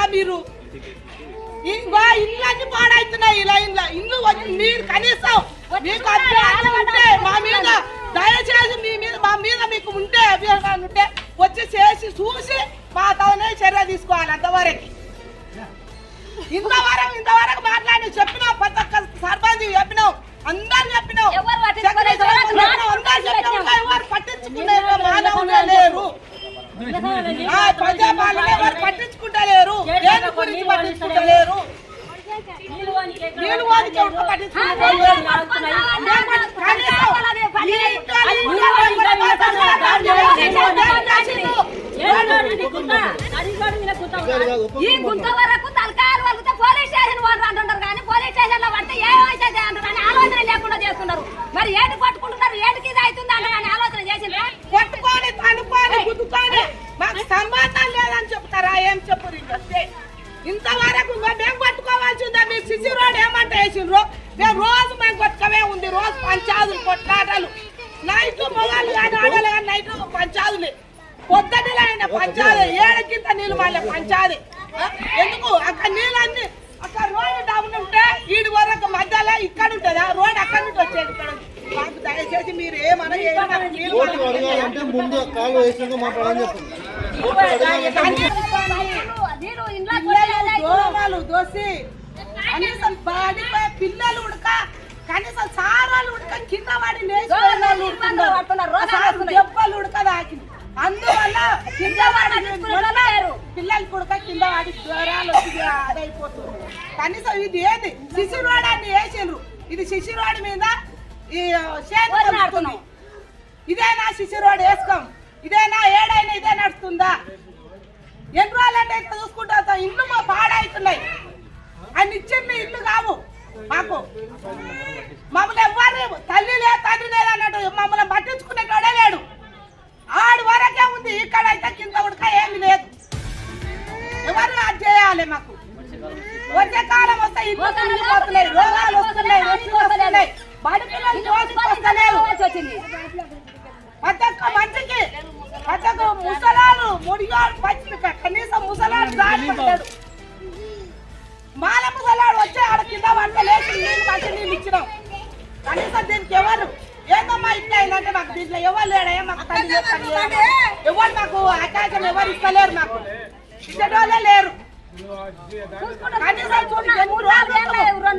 చూస్తారా మీరు? ఇంకో ఇల్లు అన్ని పాడైతున్నాయి ఇలా ఇల్లు ఇల్లు వచ్చి మీరు కనీసం మీకు అభ్యంతరం ఉంటే మా మీద దయచేసి మీ మీద మా మీద మీకు ఉంటే అభ్యంతరం ఉంటే వచ్చి చేసి చూసి మా తవనే చర్య తీసుకోవాలి అంతవరకు. ఇంతవరకు ఇంతవరకు మాట్లాడి చెప్పిన ప్రతి ఒక్క సర్పంచ్ చెప్పిన అందరు చెప్పినాం ఎవరు పట్టించుకోలేదు. సెక్రటరీ చెప్పినాం, అందరు చెప్పినాం ఇంకా ఎవరు పట్టించుకునే మానవులే లేరు ఆ ప్రజాపాలన ఎవరు పట్టించుకుంటలేరు దేని గురించి పట్టించుకుంటలేరు. నీళ్ళు ఈ గుంత వరకు తలకాయలు వలిగితే పోలీస్ స్టేషన్ వాళ్ళు అంటున్నారు కానీ పోలీస్ స్టేషన్లో పడితే ఏమైతే కానీ ఆలోచన లేకుండా చేస్తున్నారు. మరి ఏటి పట్టుకుంటున్నారు? ఏటికి ఇది అవుతుంది అంటారు కానీ ఆలోచన తనుకొని గుద్దుకొని మాకు సంబంధం లేదని చెప్తారా? ఏం ఇంకొస్తే ఇంతవరకు మేము పట్టుకోవాల్సిందే మీరు సిసి రోడ్ ఏమంటే వేసిండ్రు? మేము రోజు మేము కొట్టుకమే ఉంది. రోజు పంచాదులు కొట్లాటలు. నైట్ మొగాలు కానీ ఆడలు కానీ నైట్ పంచాదులే. పొద్దుటిలో అయిన పంచాది ఏడకింత నీళ్ళు మళ్ళీ పంచాది? ఎందుకు? అక్కడ నీళ్ళన్నీ అక్కడ రోడ్డు డౌన్ ఉంటే ఈడి వరకు మధ్యలో ఇక్కడ ఉంటుందా? రోడ్ అక్కడ నుంచి వచ్చేది ఇక్కడ. మాకు దయచేసి మీరు ఏమన్నా ముందు కాలు నీరు ఇంట్లో దోమలు దోసి కనీసం బాడిపోయే పిల్లలు ఉడక కనీసం సారాలు ఉడక కింద పడి. దెబ్బలు ఉడక దాకింది అందువల్ల కింద. పిల్లలు ఉడక కింద పడి వచ్చి అదైపోతుంది కనీసం ఇది ఏది? శిశురోడాన్ని వేసిండ్రు. ఇది శిశురోడ్ మీద ఈ. ఇదేనా శిశురోడ్ వేసుకోం? ఇదేనా ఏడైనా ఇదే నడుస్తుందా? ఎన్ని రోజులంటే ఇట్లా చూసుకుంటా. ఇల్లు మా పాడైతున్నాయి ఆయన ఇచ్చింది ఇల్లు కావు. మాకు. మమ్మల్ని ఎవ్వరు తల్లి లేదు తండ్రి లేదు అన్నట్టు మమ్మల్ని పట్టించుకునేటోడే లేడు. ఆడు వరకే ఉంది. ఇక్కడైతే కింద ఉడక ఏమి లేదు. ఎవరు అది చేయాలి మాకు? వచ్చే కాలం వస్తే ఇల్లు తిరిగిపోతున్నాయి రోగాలు వస్తున్నాయి వస్తున్నాయి. బడి పిల్లలు జోలికి వస్తలేరు వచ్చింది. ప్రతి ఒక్క మంచికి ప్రతి ఒక్క ముసలాలు ముడిగాడు పచ్చి ముసలాడు దాడి పడ్డాడు. మాల ముసలాడు వచ్చి ఆడ కింద వంట లేచి నీళ్ళు మంచి నీళ్ళు ఇచ్చినాం. కనీసం దీనికి ఎవరు? ఏందమ్మా ఇట్లా అయిందంటే మాకు దీంట్లో ఎవరు లేడే మాకు తల్లి. ఎవరు మాకు అవకాశం ఎవరు ఇస్తలేరు మాకు? ఇచ్చేటోళ్ళే లేరు. కనీసం చూడు ఎన్ని రోజులు